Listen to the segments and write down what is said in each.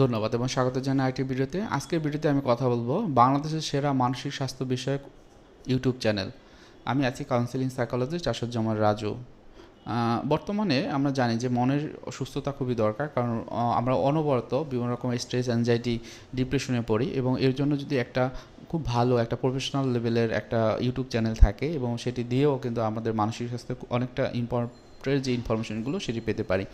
ধন্যবাদ এবং স্বাগত জানাই আইটি ভিডিওতে। আজকের ভিডিওতে আমি কথা বলব বাংলাদেশের সেরা মানসিক স্বাস্থ্য বিষয়ক ইউটিউব চ্যানেল। আমি আছি কাউন্সিলিং সাইকোলজিস্ট আসাদুজ্জামান রাজু। বর্তমানে আমরা জানি যে মনের সুস্থতা খুবই দরকার কারণ আমরা অনবরত বিভিন্ন রকমের স্ট্রেস অ্যাংজাইটি ডিপ্রেশনে পড়ি এবং এর জন্য যদি একটা খুব ভালো একটা প্রফেশনাল লেভেলের একটা ইউটিউব চ্যানেল থাকে এবং সেটি দিয়েও কিন্তু আমাদের মানসিক স্বাস্থ্যে অনেকটা ইম্পর্টেন্ট যে ইনফরমেশনগুলো সেটি পেতে পারি।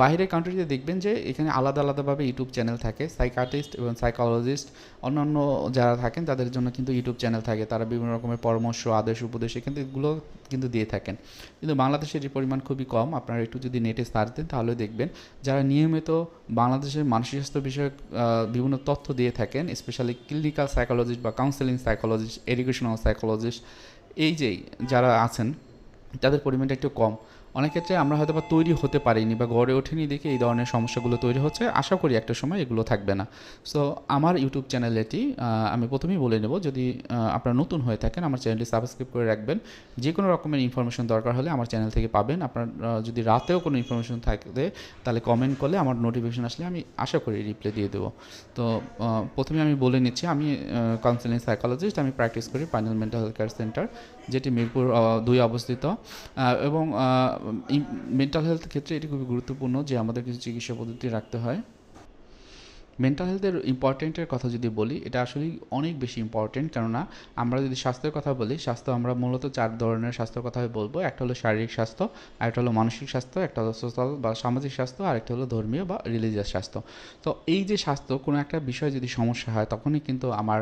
বাইরের কান্ট্রিতে দেখবেন যে এখানে আলাদা আলাদাভাবে ইউটিউব চ্যানেল থাকে। সাইকাটিস্ট এবং সাইকোলজিস্ট অন্যান্য যারা থাকেন, তাদের জন্য কিন্তু ইউটিউব চ্যানেল থাকে। তারা বিভিন্ন রকমের পরামর্শ, আদেশ, উপদেশ এখান এগুলো কিন্তু দিয়ে থাকেন। কিন্তু বাংলাদেশের এই পরিমাণ খুবই কম, আপনারা একটু যদি নেটে সার্চ দেন, তাহলে দেখবেন যারা নিয়মিত বাংলাদেশের মানসিক স্বাস্থ্য বিষয়ক বিভিন্ন তথ্য দিয়ে থাকেন স্পেশালি ক্লিনিক্যাল সাইকোলজিস্ট বা কাউন্সেলিং সাইকোলজিস্ট এডুকেশনাল সাইকোলজিস্ট এই যে যারা আছেন, তাদের পরিমাণটা একটু কম। অনেক ক্ষেত্রে আমরা হয়তো বা তৈরি হতে পারিনি বা গড়ে ওঠেনি দেখে এই ধরনের সমস্যাগুলো তৈরি হচ্ছে। আশা করি একটা সময় এগুলো থাকবে না। সো আমার ইউটিউব চ্যানেল এটি আমি প্রথমেই বলে নেব, যদি আপনারা নতুন হয়ে থাকেন, আমার চ্যানেলটি সাবস্ক্রাইব করে রাখবেন। যে কোনো রকমের ইনফরমেশন দরকার হলে আমার চ্যানেল থেকে পাবেন। আপনার যদি রাতেও কোনো ইনফরমেশন থাকে, তাহলে কমেন্ট করলে আমার নোটিফিকেশন আসলে আমি আশা করি রিপ্লাই দিয়ে দেবো। তো প্রথমে আমি বলে নিচ্ছি, আমি কাউন্সিলিং সাইকোলজিস্ট আমি প্র্যাকটিস করি Pinel mental health care centre যেটি মিরপুর দুই অবস্থিত। এবং মেন্টাল হেলথ ক্ষেত্রে এটি খুবই গুরুত্বপূর্ণ যে আমাদের কিছু চিকিৎসা পদ্ধতি রাখতে হয়। মেন্টাল হেলথের ইম্পর্টেন্টের কথা যদি বলি, এটা আসলেই অনেক বেশি ইম্পর্টেন্ট কেননা, আমরা যদি স্বাস্থ্যের কথা বলি, স্বাস্থ্য আমরা মূলত চার ধরনের স্বাস্থ্যের কথা বলব। একটা হলো শারীরিক স্বাস্থ্য আরেকটা হলো মানসিক স্বাস্থ্য, একটা হলো সোশ্যাল বা সামাজিক স্বাস্থ্য আরেকটা হলো ধর্মীয় বা রিলিজিয়াস স্বাস্থ্য। তো এই যে স্বাস্থ্য, কোনো একটা বিষয়ে যদি সমস্যা হয়, তখনই কিন্তু আমার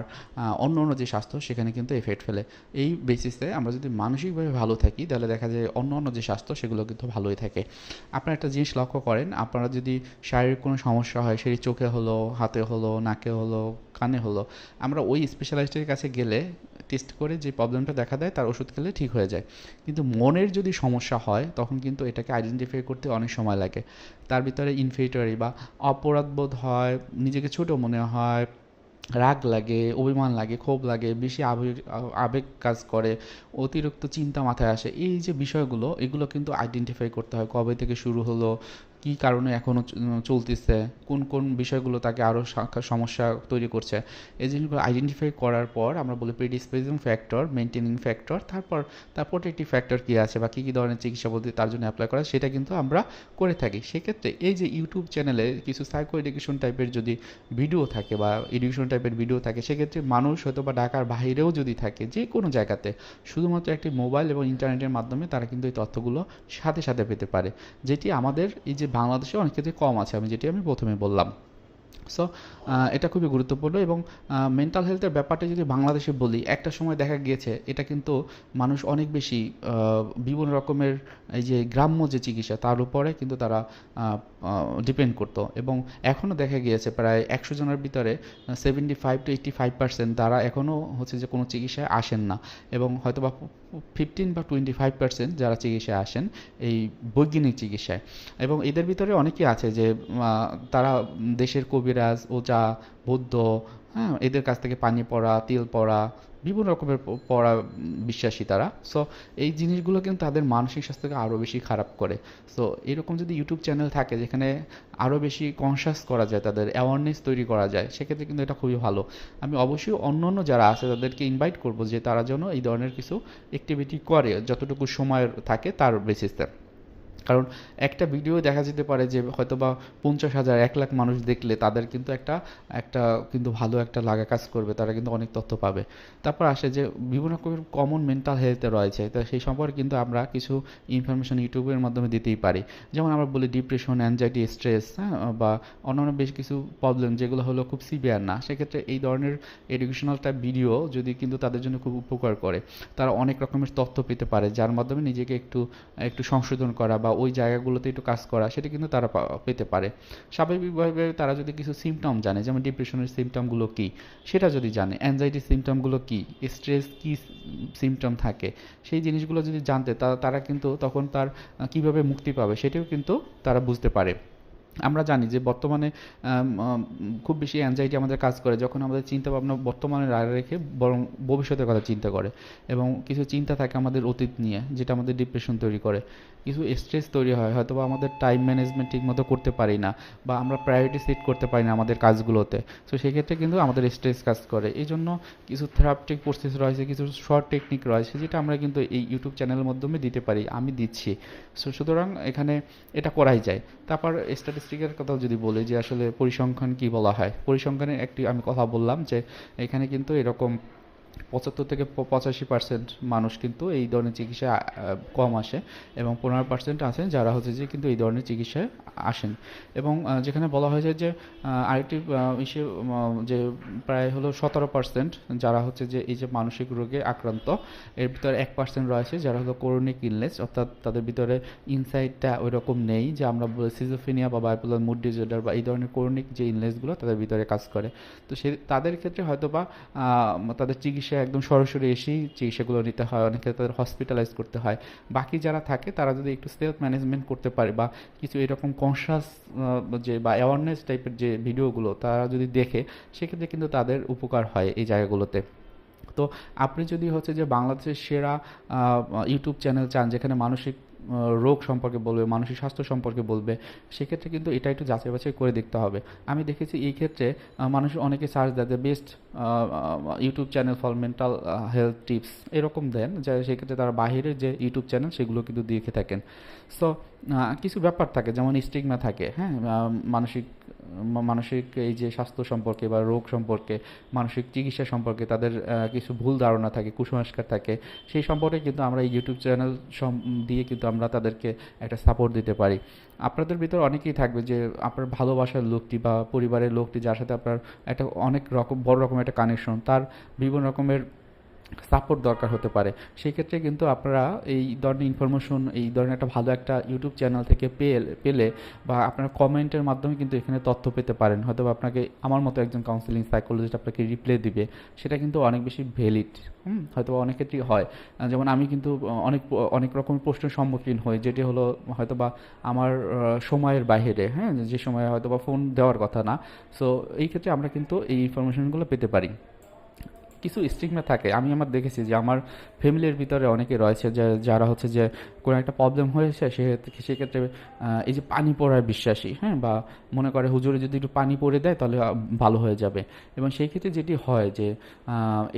অন্য অন্য যে স্বাস্থ্য, সেখানে কিন্তু এফেক্ট ফেলে। এই বেসিসে আমরা যদি মানসিকভাবে ভালো থাকি, তাহলে দেখা যায় অন্য অন্য যে স্বাস্থ্য, সেগুলো কিন্তু ভালোই থাকে। আপনারা একটা জিনিস লক্ষ্য করেন, আপনারা যদি শারীরিক কোনো সমস্যা হয়, সেটি চোখে হলো হাতে হলো, নাকে হলো, কানে হলো, আমরা ওই স্পেশালিস্টের কাছে গেলে টেস্ট করে যে প্রবলেমটা দেখা দেয়, তার ওষুধ খেলে ঠিক হয়ে যায়। কিন্তু মনের যদি সমস্যা হয়, তখন কিন্তু এটাকে আইডেন্টিফাই করতে অনেক সময় লাগে। তার ভিতরে ইনফেরিটরি বা অপরাধবোধ হয়, নিজেকে ছোট মনে হয়, রাগ লাগে, অভিমান লাগে, ক্ষোভ লাগে, বেশি আবেগ কাজ করে, অতিরিক্ত চিন্তা মাথায় আসে, এই যে বিষয়গুলো, এগুলো কিন্তু আইডেন্টিফাই করতে হয়, কবে থেকে শুরু হলো কী কারণে এখনও চলতেছে? কোন কোন বিষয়গুলো তাকে আরও সমস্যা তৈরি করছে? এই জিনিসগুলো আইডেন্টিফাই করার পর আমরা বলি প্রিডিসপোজিং ফ্যাক্টর মেনটেনিং ফ্যাক্টর তারপর তার প্রোটেক্টিভ ফ্যাক্টর কী আছে বা কী কী ধরনের চিকিৎসা পদ্ধতি তার জন্য অ্যাপ্লাই করা সেটা কিন্তু আমরা করে থাকি। সেক্ষেত্রে এই যে ইউটিউব চ্যানেলে কিছু সাইকো এডুকেশন টাইপের যদি ভিডিও থাকে বা এডুকেশন টাইপের ভিডিও থাকে, সেক্ষেত্রে মানুষ হয়তো বা ঢাকার বাইরেও যদি থাকে, যে কোনো জায়গাতে শুধুমাত্র একটি মোবাইল এবং ইন্টারনেটের মাধ্যমে তারা কিন্তু এই তথ্যগুলো সাথে সাথে পেতে পারে। যেটি আমাদের এই যে বাংলাদেশে অনেক ক্ষেত্রে কম আছে, আমি যেটি আমি প্রথমে বললাম। সো এটা খুবই গুরুত্বপূর্ণ এবং মেন্টাল হেলথের ব্যাপারটা যদি বাংলাদেশে বলি, একটা সময় দেখা গিয়েছে, এটা কিন্তু মানুষ অনেক বেশি বিভিন্ন রকমের এই যে গ্রাম্য যে চিকিৎসা, তার উপরে কিন্তু তারা ডিপেন্ড করতো এবং এখনও দেখা গিয়েছে প্রায় একশো জনের ভিতরে seventy five to eighty five percent তারা এখনও হচ্ছে যে কোনো চিকিৎসায় আসেন না এবং হয়তো বা ফিফটিন বা টোয়েন্টি ফাইভ পার্সেন্ট যারা চিকিৎসায় আসেন এই বৈজ্ঞানিক চিকিৎসায়। এবং এদের ভিতরে অনেকেই আছে যে তারা দেশের কবিরাজ ও ওজা বৌদ্ধ হ্যাঁ এদের কাছ থেকে পানি পড়া, তেল পড়া, বিভিন্ন রকমের পড়া বিশ্বাসী তারা। সো এই জিনিসগুলো কিন্তু তাদের মানসিক স্বাস্থ্যকে আরও বেশি খারাপ করে। সো এরকম যদি ইউটিউব চ্যানেল থাকে যেখানে আরও বেশি কনসাস করা যায়, তাদের অ্যাওয়ারনেস তৈরি করা যায়, সেক্ষেত্রে কিন্তু এটা খুবই ভালো। আমি অবশ্যই অন্য অন্য যারা আছে তাদেরকে ইনভাইট করব যে তারা যেন এই ধরনের কিছু অ্যাক্টিভিটি করে, যতটুকু সময় থাকে তার বেসিসে কারণ একটা ভিডিও দেখা যেতে পারে যে হয়তো বা পঞ্চাশ হাজার, এক লাখ মানুষ দেখলে তাদের কিন্তু একটা একটা কিন্তু ভালো একটা লাগা কাজ করবে, তারা কিন্তু অনেক তথ্য পাবে। তারপর আসে যে বিভিন্ন রকমের কমন মেন্টাল হেলথে রয়েছে, তো সেই সম্পর্কে কিন্তু আমরা কিছু ইনফরমেশন ইউটিউবের মাধ্যমে দিতেই পারি। যেমন আমরা বলি ডিপ্রেশন অ্যাংজাইটি স্ট্রেস হ্যাঁ বা অন্যান্য বেশ কিছু প্রবলেম যেগুলো হলো খুব সিভিয়ার না। সেক্ষেত্রে এই ধরনের এডুকেশনাল টাইপ ভিডিও যদি কিন্তু তাদের জন্য খুব উপকার করে, তারা অনেক রকমের তথ্য পেতে পারে, যার মাধ্যমে নিজেকে একটু একটু সংশোধন করা বা ওই জায়গাগুলোতে একটু কাজ করা, সেটা কিন্তু তারা পেতে পারে। স্বাভাবিকভাবে তারা যদি কিছু সিমটম জানে, যেমন ডিপ্রেশনের সিমটমগুলো কী, সেটা যদি জানে অ্যাংজাইটির সিমটমগুলো কী স্ট্রেস কী সিমটম থাকে, সেই জিনিসগুলো যদি জানতে তারা কিন্তু তখন তার কীভাবে মুক্তি পাবে, সেটাও কিন্তু তারা বুঝতে পারে। আমরা জানি যে বর্তমানে খুব বেশি অ্যাংজাইটি আমাদের কাজ করে যখন আমাদের চিন্তা ভাবনা বর্তমানে রায় রেখে বরং ভবিষ্যতের কথা চিন্তা করে এবং কিছু চিন্তা থাকে আমাদের অতীত নিয়ে যেটা আমাদের ডিপ্রেশন তৈরি করে। কিছু স্ট্রেস তৈরি হয় হয়তো বা আমাদের টাইম ম্যানেজমেন্ট ঠিকমতো করতে পারি না বা আমরা প্রায়োরিটি সেট করতে পারি না আমাদের কাজগুলোতে। তো সেক্ষেত্রে কিন্তু আমাদের স্ট্রেস কাজ করে। এই জন্য কিছু থেরাপটিক প্রসেস রয়েছে, কিছু শর্ট টেকনিক রয়েছে যেটা আমরা কিন্তু এই ইউটিউব চ্যানেলের মাধ্যমে দিতে পারি, আমি দিচ্ছি। সো সুতরাং এখানে এটা করাই যায়। তারপর স্ট্যাটিস্টিকের কথা যদি বলি যে আসলে পরিসংখ্যান কি বলা হয়? পরিসংখ্যানের একটি, আমি কথা বললাম যে এখানে কিন্তু এরকম পঁচাত্তর থেকে পঁচাশি পার্সেন্ট মানুষ কিন্তু এই ধরনের আ, কম আসে এবং পনেরো পার্সেন্ট আছেন যারা হচ্ছে যে কিন্তু এই ধরনের চিকিৎসায় আসেন। এবং যেখানে বলা হয়েছে যে আরেকটি ইসে যে প্রায় হলো সতেরো পার্সেন্ট যারা হচ্ছে যে এই যে মানসিক রোগে আক্রান্ত এর ভিতরে এক পার্সেন্ট রয়েছে যারা হলো করোনিক ইলনেস অর্থাৎ তাদের ভিতরে ইনসাইটটা ওই রকম নেই যে আমরা সিজোফিনিয়া বা বাইপোলার মুড ডিসঅর্ডার বা এই ধরনের করোনিক যে ইলনেসগুলো তাদের ভিতরে কাজ করে। তো সে তাদের ক্ষেত্রে হয়তো বা তাদের চিকিৎসা একদম সরাসরি এসেই চিকিৎসাগুলো নিতে হয়, অনেকে তাদের হসপিটালাইজ করতে হয়। বাকি যারা থাকে, তারা যদি একটু সেলফ ম্যানেজমেন্ট করতে পারে বা কিছু এরকম কনসাস যে বা অ্যাওয়ারনেস টাইপের যে ভিডিওগুলো তারা যদি দেখে, সেক্ষেত্রে কিন্তু তাদের উপকার হয় এই জায়গাগুলোতে। তো আপনি যদি হচ্ছে যে বাংলাদেশের সেরা ইউটিউব চ্যানেল চান, যেখানে মানসিক রোগ সম্পর্কে বলবে, মানসিক স্বাস্থ্য সম্পর্কে বলবে, সেক্ষেত্রে কিন্তু এটা একটু যাচাই বাছাই করে দেখতে হবে। আমি দেখেছি এই ক্ষেত্রে মানুষের মানুষ অনেকে সার্চ দেয় যে best YouTube channel for mental health tips, এরকম দেন, যে সেক্ষেত্রে তারা বাহিরের যে ইউটিউব চ্যানেল সেগুলো কিন্তু দেখে থাকেন। সো কিছু ব্যাপার থাকে, যেমন স্টিগমা থাকে হ্যাঁ? মানসিক মানসিক এই যে স্বাস্থ্য সম্পর্কে বা রোগ সম্পর্কে, মানসিক চিকিৎসা সম্পর্কে তাদের কিছু ভুল ধারণা থাকে, কুসংস্কার থাকে, সেই সম্পর্কে কিন্তু আমরা এই ইউটিউব চ্যানেল দিয়ে কিন্তু আমরা তাদেরকে একটা সাপোর্ট দিতে পারি। আপনাদের ভিতর অনেকেই থাকবে যে আপনার ভালোবাসার লোকটি বা পরিবারের লোকটি, যার সাথে আপনার একটা অনেক রকম, বড় রকমের একটা কানেকশন তার বিভিন্ন রকমের সাপোর্ট দরকার হতে পারে। সেই ক্ষেত্রে কিন্তু আপনারা এই ধরনের ইনফরমেশন এই ধরনের একটা ভালো একটা ইউটিউব চ্যানেল থেকে পেলে পেলে বা আপনার কমেন্টের মাধ্যমে কিন্তু এখানে তথ্য পেতে পারেন। হয়তো আপনাকে, আমার মতো একজন কাউন্সিলিং সাইকোলজিস্ট আপনাকে রিপ্লে দিবে। সেটা কিন্তু অনেক বেশি ভ্যালিড হুম? হয়তো অনেক ক্ষেত্রেই হয়। যেমন আমি কিন্তু অনেক অনেক রকমের প্রশ্নের সম্মুখীন হই, যেটি হলো হয়তো বা আমার সময়ের বাইরে হ্যাঁ? যে সময় হয়তো বা ফোন দেওয়ার কথা না। সো এই ক্ষেত্রে আমরা কিন্তু এই ইনফরমেশনগুলো পেতে পারি। কিছু স্টিগমা থাকে। আমি আমার দেখেছি যে আমার ফ্যামিলির ভিতরে অনেকে রয়েছে যে, যারা হচ্ছে যে কোনো একটা প্রবলেম হয়েছে সেক্ষেত্রে সেক্ষেত্রে এই যে পানি পড়ায় বিশ্বাসী হ্যাঁ বা মনে করে হুজুরে যদি একটু পানি পড়ে দেয়, তাহলে ভালো হয়ে যাবে। এবং সেই ক্ষেত্রে যেটি হয় যে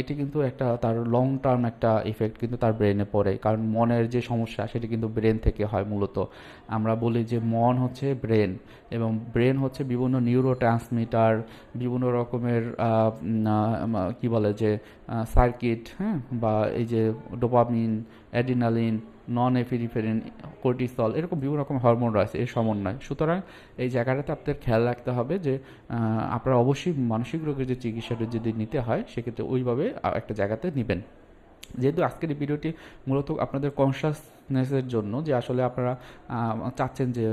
এটি কিন্তু একটা তার লং টার্ম একটা ইফেক্ট কিন্তু তার ব্রেনে পড়ে। কারণ মনের যে সমস্যা, সেটি কিন্তু ব্রেন থেকে হয় মূলত। আমরা বলি যে মন হচ্ছে ব্রেন এবং ব্রেন হচ্ছে বিভিন্ন নিউরো ট্রান্সমিটার বিভিন্ন রকমের কি বলে যে সার্কিট হ্যাঁ বা এই যে dopamine adrenaline non epinephrine cortisol এরকম বিভিন্ন রকম হরমোন রয়েছে, এর সমন্বয়। সুতরাং এই জায়গাটাতে আপনাদের খেয়াল রাখতে হবে যে আপনারা অবশ্যই মানসিক রোগের যে চিকিৎসাটা যদি নিতে হয়, সেক্ষেত্রে ওইভাবে একটা জায়গাতে নেবেন। যেহেতু আজকের এই ভিডিওটি মূলত আপনাদের কনসাসনেসের জন্য যে আসলে আপনারা চাচ্ছেন যে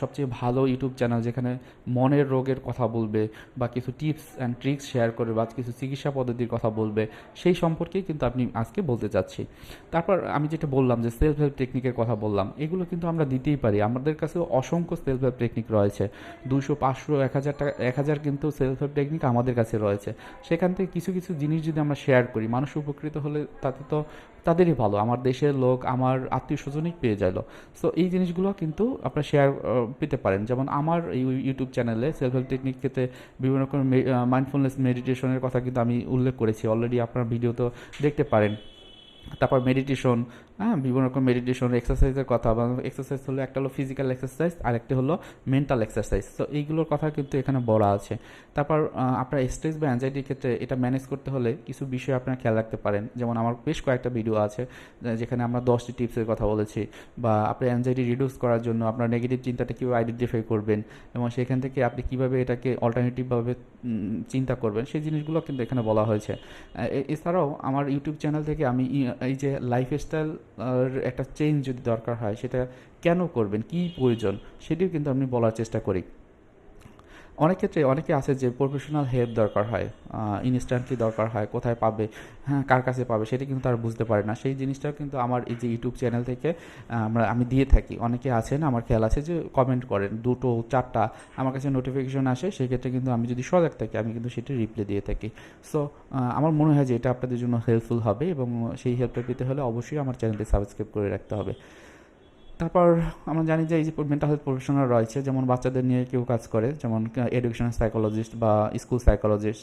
সবচেয়ে ভালো ইউটিউব চ্যানেল যেখানে মনের রোগের কথা বলবে বা কিছু টিপস অ্যান্ড ট্রিক্স শেয়ার করবে বা কিছু চিকিৎসা পদ্ধতির কথা বলবে, সেই সম্পর্কেই কিন্তু আপনি আজকে বলতে চাচ্ছি। তারপর আমি যেটা বললাম যে সেলফ হেল্প টেকনিকের কথা বললাম, এগুলো কিন্তু আমরা দিতেই পারি। আমাদের কাছে অসংখ্য সেলফ হেল্প টেকনিক রয়েছে। দুশো পাঁচশো, এক হাজার টাকা, এক হাজার কিন্তু সেলফ হেল্প টেকনিক আমাদের কাছে রয়েছে। সেখান থেকে কিছু কিছু জিনিস যদি আমরা শেয়ার করি, মানুষ উপকৃত হলে তাতে তো তাদেরই ভালো। আমার দেশের লোক, আমার আত্মীয় স্বজনই পেয়ে যাইলো। সো এই জিনিসগুলো কিন্তু আপনারা শেয়ার পেতে পারেন। যেমন আমার এই ইউটিউব চ্যানেলে সেলফ হেল্প টেকনিক ক্ষেত্রে বিভিন্ন রকম মাইন্ডফুলনেস মেডিটেশনের কথা কিন্তু আমি উল্লেখ করেছি। অলরেডি আপনার ভিডিও তো দেখতে পারেন। তারপর মেডিটেশন হ্যাঁ বিভিন্ন রকম মেডিটেশন এক্সারসাইজের কথা, বা এক্সারসাইজ হলো একটা হলো ফিজিক্যাল এক্সারসাইজ আর একটা হলো মেন্টাল এক্সারসাইজ তো এইগুলোর কথা কিন্তু এখানে বলা আছে। তারপর আপনার স্ট্রেস বা অ্যাংজাইটির ক্ষেত্রে এটা ম্যানেজ করতে হলে কিছু বিষয় আপনারা খেয়াল রাখতে পারেন। যেমন আমার বেশ কয়েকটা ভিডিও আছে যেখানে আমরা দশটি টিপসের কথা বলেছি, বা আপনার অ্যাংজাইটি রিডিউস করার জন্য আপনার নেগেটিভ চিন্তাটা কীভাবে আইডেন্টিফাই করবেন, এবং সেখান থেকে আপনি কীভাবে এটাকে অল্টারনেটিভভাবে চিন্তা করবেন, সেই জিনিসগুলো কিন্তু এখানে বলা হয়েছে। এছাড়াও আমার ইউটিউব চ্যানেল থেকে আমি এই যে লাইফস্টাইল একটা চেঞ্জ যদি দরকার হয়, সেটা কেন করবেন? কি প্রয়োজন? সেটিও কিন্তু আমি বলার চেষ্টা করি। অনেক ক্ষেত্রে অনেকে আছে যে প্রফেশনাল হেল্প দরকার হয় ইনস্ট্যান্টলি দরকার হয়, কোথায় পাবে হ্যাঁ কার কাছে পাবে সেটা কিন্তু তারা বুঝতে পারে না। সেই জিনিসটাও কিন্তু আমার এই যে ইউটিউব চ্যানেল থেকে আমরা, আমি দিয়ে থাকি। অনেকে আছেন, আমার খেয়াল আছে যে কমেন্ট করেন, দুটো, চারটা, আমার কাছে নোটিফিকেশন আসে, সেক্ষেত্রে কিন্তু আমি যদি সজাগ থাকি, আমি কিন্তু সেটা রিপ্লাই দিয়ে থাকি। সো আমার মনে হয় যে এটা আপনাদের জন্য হেল্পফুল হবে এবং সেই হেল্পটা পেতে হলে অবশ্যই আমার চ্যানেলটি সাবস্ক্রাইব করে রাখতে হবে। তারপর আমরা জানি যে এই যে মেন্টাল হেলথ প্রফেশনাল রয়েছে, যেমন বাচ্চাদের নিয়ে কেউ কাজ করে, যেমন এডুকেশনাল সাইকোলজিস্ট বা স্কুল সাইকোলজিস্ট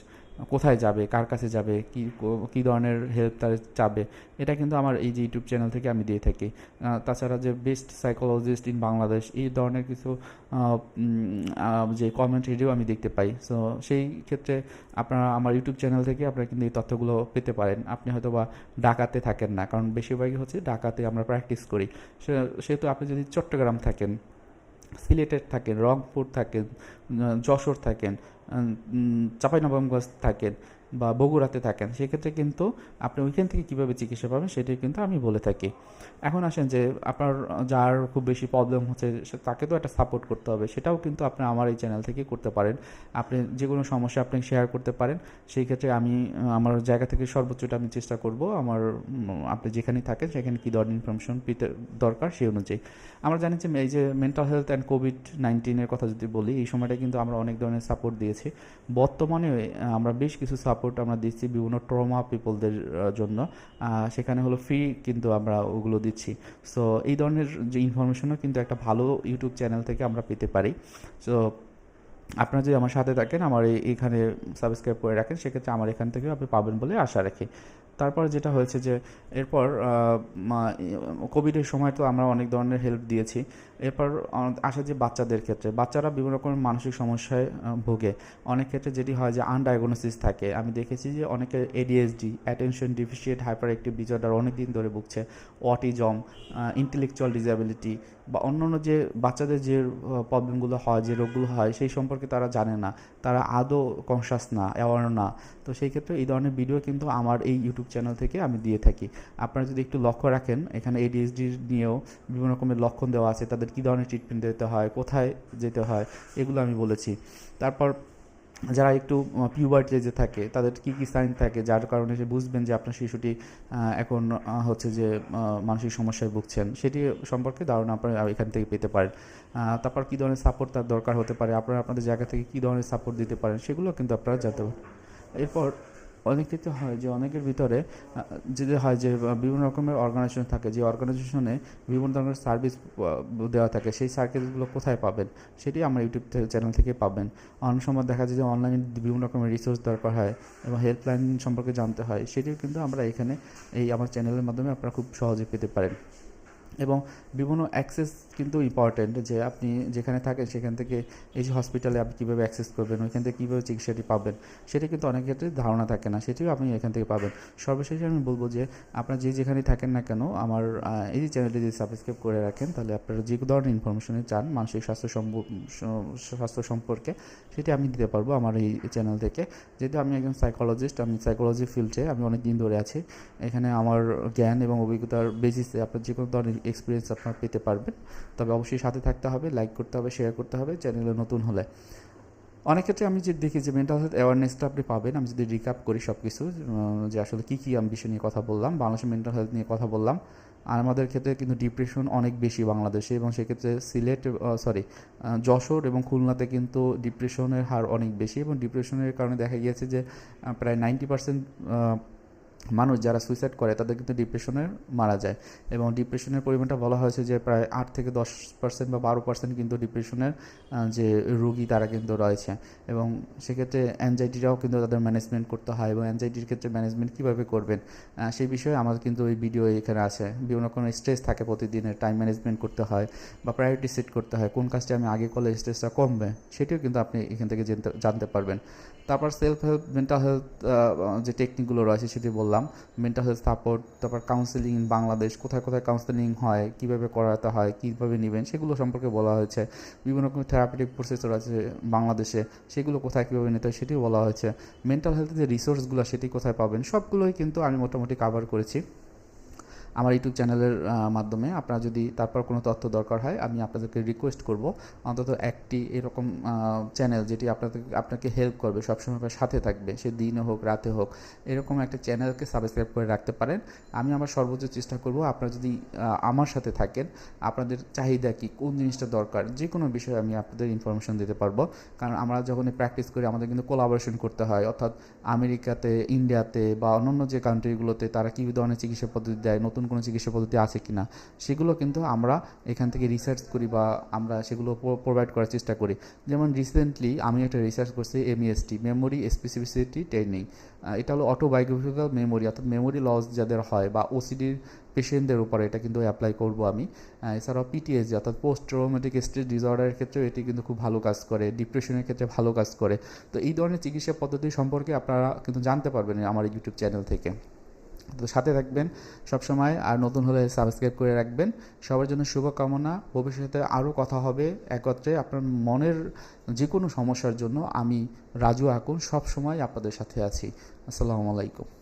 কোথায় যাবে, কার কাছে যাবে, কি কী ধরনের হেল্প তার চাবে, এটা কিন্তু আমার এই যে ইউটিউব চ্যানেল থেকে আমি দিয়ে থাকি। তাছাড়া যে বেস্ট সাইকোলজিস্ট ইন বাংলাদেশ এই ধরনের কিছু যে কমেন্ট রিডিও আমি দেখতে পাই। সো সেই ক্ষেত্রে আপনারা আমার ইউটিউব চ্যানেল থেকে আপনারা কিন্তু এই তথ্যগুলো পেতে পারেন। আপনি হয়তো বা ডাকাতে থাকেন না, কারণ বেশিরভাগই হচ্ছে ডাকাতে আমরা প্র্যাকটিস করি। সেহেতু আপনি যদি চট্টগ্রাম থাকেন, সিলেটের থাকেন, রংপুর থাকেন যশোর থাকেন চাঁপাইনবাবগঞ্জ থাকেন বা বগুড়াতে থাকেন, সেক্ষেত্রে কিন্তু আপনি ওইখান থেকে কীভাবে চিকিৎসা পাবেন সেটাই কিন্তু আমি বলে থাকি। এখন আসেন যে আপনার যার খুব বেশি প্রবলেম হচ্ছে তাকে তো একটা সাপোর্ট করতে হবে, সেটাও কিন্তু আপনি আমার এই চ্যানেল থেকে করতে পারেন। আপনি যে কোনো সমস্যা আপনি শেয়ার করতে পারেন, সেই ক্ষেত্রে আমি, আমার জায়গা থেকে সর্বোচ্চটা আমি চেষ্টা করব, আমার, আপনি যেখানেই থাকেন সেখানে কী ধরনের ইনফরমেশন পেতে, দরকার সেই অনুযায়ী। আমরা জানি যে এই যে মেন্টাল হেলথ অ্যান্ড কোভিড নাইন্টিনের কথা যদি বলি, এই সময়টা কিন্তু আমরা অনেক ধরনের সাপোর্ট দিয়েছি। বর্তমানে আমরা বেশ কিছু সাপোর্ট আমরা দিচ্ছি বিভিন্ন ট্রমা পিপলদের জন্য। সেখানে হলো ফ্রি কিন্তু আমরা ওগুলো দিচ্ছি। সো, এই ধরনের যে ইনফরমেশনও কিন্তু একটা ভালো ইউটিউব চ্যানেল থেকে আমরা পেতে পারি। সো, আপনারা যদি আমার সাথে থাকেন, আমার এখানে সাবস্ক্রাইব করে রাখেন, সেক্ষেত্রে আমার এখান থেকেও আপনি পাবেন বলে আশা রাখি। তারপর যেটা হয়েছে যে, এরপর কোভিডের সময় তো আমরা অনেক ধরনের হেল্প দিয়েছি। এরপর আসে যে বাচ্চাদের ক্ষেত্রে। বাচ্চারা বিভিন্ন রকমের মানসিক সমস্যায় ভোগে। অনেক ক্ষেত্রে যেটি হয় যে আনডায়াগনোসিস থাকে। আমি দেখেছি যে অনেকের ADSD attention deficit hyperactive disorder অনেক দিন ধরে ভুগছে। অটিজম ইন্টেলেকচুয়াল ডিসেবিলিটি বা অন্যান্য যে বাচ্চাদের যে প্রবলেমগুলো হয়, যে রোগগুলো হয়, সেই সম্পর্কে তারা জানে না। তারা আদৌ কনসাস না অ্যাওয়ার না। তো সেই ক্ষেত্রে এই ধরনের ভিডিও কিন্তু আমার এই ইউটিউব চ্যানেল থেকে আমি দিয়ে থাকি। আপনারা যদি একটু লক্ষ্য রাখেন, এখানে এডিএসডি নিয়েও বিভিন্ন রকমের লক্ষণ দেওয়া আছে। তাদের কী ধরনের ট্রিটমেন্ট দিতে হয়, কোথায় যেতে হয়, এগুলো আমি বলেছি। তারপর যারা একটু পিউবার্টি এজে থাকে, তাদের কী কী সাইন থাকে, যার কারণে সে বুঝবেন যে আপনার শিশুটি এখন হচ্ছে যে মানসিক সমস্যায় ভুগছেন। সেটি সম্পর্কে ধারণা আপনারা এখান থেকে পেতে পারেন। তারপর কী ধরনের সাপোর্ট তার দরকার হতে পারে, আপনারা আপনাদের জায়গা থেকে কী ধরনের সাপোর্ট দিতে পারেন, সেগুলো কিন্তু আপনারা জানতে পারেন এরপর অনেক ক্ষেত্রে হয় যে অনেকের ভিতরে যদি হয় যে বিভিন্ন রকমের অর্গানাইজেশন থাকে, যে অর্গানাইজেশনে বিভিন্ন ধরনের সার্ভিস দেওয়া থাকে, সেই সার্ভিসগুলো কোথায় পাবেন? সেটি আমার ইউটিউব চ্যানেল থেকে পাবেন। অনেক সময় দেখা যায় যে অনলাইনে বিভিন্ন রকমের রিসোর্স দরকার হয় এবং হেল্পলাইন সম্পর্কে জানতে হয়, সেটিও কিন্তু আমরা এখানে, এই আমার চ্যানেলের মাধ্যমে আপনারা খুব সহজে পেতে পারেন। এবং বিভিন্ন অ্যাক্সেস কিন্তু ইম্পর্টেন্ট যে আপনি যেখানে থাকেন সেখান থেকে এই যে হসপিটালে আপনি কীভাবে অ্যাক্সেস করবেন, ওইখান থেকে কীভাবে চিকিৎসাটি পাবেন, সেটি কিন্তু অনেক ক্ষেত্রে ধারণা থাকে না, সেটিও আপনি এখান থেকে পাবেন। সর্বশেষে আমি বলব যে আপনার যে যেখানে থাকেন না কেন, আমার এই যে চ্যানেলটি যদি সাবস্ক্রাইব করে রাখেন, তাহলে আপনারা যে ধরনের ইনফরমেশনে চান মানসিক স্বাস্থ্য স্বাস্থ্য সম্পর্কে, সেটি আমি দিতে পারব আমার এই চ্যানেল থেকে। যেহেতু আমি একজন সাইকোলজিস্ট আমি সাইকোলজি ফিল্ডে আমি অনেক দিন ধরে আছি। এখানে আমার জ্ঞান এবং অভিজ্ঞতার বেসিসে আপনার যে কোনো ধরনের এক্সপিরিয়েন্স আপনারা পেতে পারবেন। তবে অবশ্যই সাথে থাকতে হবে লাইক করতে হবে শেয়ার করতে হবে চ্যানেলে নতুন হলে। অনেক ক্ষেত্রে আমি যে দেখি যে মেন্টাল হেলথ অ্যাওয়ারনেসটা আপনি পাবেন, আমি যদি রিকাপ করি সব কিছু যে আসলে কী কী আমি বিষয় নিয়ে কথা বললাম, বাংলাদেশের মেন্টাল হেলথ নিয়ে কথা বললাম, আর আমাদের ক্ষেত্রে কিন্তু ডিপ্রেশন অনেক বেশি বাংলাদেশে, এবং সেক্ষেত্রে সিলেট সরি যশোর এবং খুলনাতে কিন্তু ডিপ্রেশনের হার অনেক বেশি, এবং ডিপ্রেশনের কারণে দেখা গিয়েছে যে প্রায় নাইনটি পার্সেন্ট মানুষ যারা সুইসাইড করে, তাদের কিন্তু ডিপ্রেশনে মারা যায়। এবং ডিপ্রেশনের পরিমাণটা বলা হয়েছে যে প্রায় আট থেকে দশ পার্সেন্ট বা বারো পার্সেন্ট কিন্তু ডিপ্রেশনের যে রুগী তারা কিন্তু রয়েছে। এবং সেক্ষেত্রে অ্যাংজাইটিটাও কিন্তু তাদের ম্যানেজমেন্ট করতে হয় এবং অ্যাংজাইটির ক্ষেত্রে ম্যানেজমেন্ট কীভাবে করবেন সেই বিষয়ে আমার কিন্তু ওই ভিডিও এখানে আছে। বিভিন্ন কোনো স্ট্রেস থাকে প্রতিদিনের টাইম ম্যানেজমেন্ট করতে হয় বা প্রায়োরিটি সেট করতে হয়, কোন কাজটা আমি আগে করলে স্ট্রেসটা কমবে, সেটিও কিন্তু আপনি এখান থেকে জানতে পারবেন। তারপর সেলফ হেল্প মেন্টাল হেলথ যে টেকনিকগুলো রয়েছে সেটি বললাম। মেন্টাল হেলথ সাপোর্ট তারপর কাউন্সেলিং ইন বাংলাদেশ কোথায় কোথায় কাউন্সেলিং হয়, কীভাবে করাতে হয়, কীভাবে নেবেন, সেগুলো সম্পর্কে বলা হয়েছে। বিভিন্ন রকম থেরাপিটিক প্রসেসর রয়েছে বাংলাদেশে, সেগুলো কোথায় কীভাবে নিতে হয় সেটিও বলা হয়েছে। মেন্টাল হেলথের যে রিসোর্সগুলো সেটি কোথায় পাবেন, সবগুলোই কিন্তু আমি মোটামুটি কাভার করেছি। আমার ইউটিউব চ্যানেলের মাধ্যমে। আপনারা যদি তারপর কোনো তথ্য দরকার হয়, আমি আপনাদেরকে রিকোয়েস্ট করব। অন্তত একটি এরকম চ্যানেল যেটি আপনাদের, আপনাকে হেল্প করবে, সবসময় আপনার সাথে থাকবে, সে দিনে হোক, রাতে হোক, এরকম একটা চ্যানেলকে সাবস্ক্রাইব করে রাখতে পারেন। আমি আমার সর্বোচ্চ চেষ্টা করব, আপনারা যদি আমার সাথে থাকেন, আপনাদের চাহিদা কি, কোন জিনিসটা দরকার যে কোনো বিষয়ে আমি আপনাদের ইনফরমেশন দিতে পারব। কারণ আমরা যখন প্র্যাকটিস করি, আমাদের কিন্তু কোলাবোরেশন করতে হয়। অর্থাৎ আমেরিকাতে, ইন্ডিয়াতে বা অন্যান্য যে কান্ট্রিগুলোতে তারা কী ধরনের চিকিৎসা পদ্ধতি দেয়, নতুন কোনো চিকিৎসা পদ্ধতি আছে কি না সেগুলো কিন্তু আমরা এখান থেকে রিসার্চ করি বা আমরা সেগুলো প্রোভাইড করার চেষ্টা করি। যেমন রিসেন্টলি আমি একটা রিসার্চ করছি এমইএসটি মেমোরি স্পেসিফিসিটি ট্রেনিং এটা হলো অটোবায়োগ্রাফিক্যাল মেমোরি অর্থাৎ মেমোরি লস যাদের হয় বা ওসিডির পেশেন্টদের উপরে এটা কিন্তু অ্যাপ্লাই করব আমি। এছাড়াও পিটিএসডি অর্থাৎ পোস্ট ট্রোমেটিক স্ট্রেস ডিসঅর্ডারের ক্ষেত্রেও এটি কিন্তু খুব ভালো কাজ করে ডিপ্রেশনের ক্ষেত্রে ভালো কাজ করে। তো এই ধরনের চিকিৎসা পদ্ধতি সম্পর্কে আপনারা কিন্তু জানতে পারবেন আমার ইউটিউব চ্যানেল থেকে। তো সাথে থাকবেন সবসময় আর নতুন হলে সাবস্ক্রাইব করে রাখবেন। সবার জন্য শুভকামনা। ভবিষ্যতে আরও কথা হবে একত্রে আপনার মনের যে কোনো সমস্যার জন্য আমি রাজু আকুন সবসময় আপনাদের সাথে আছি। আসসালামু আলাইকুম।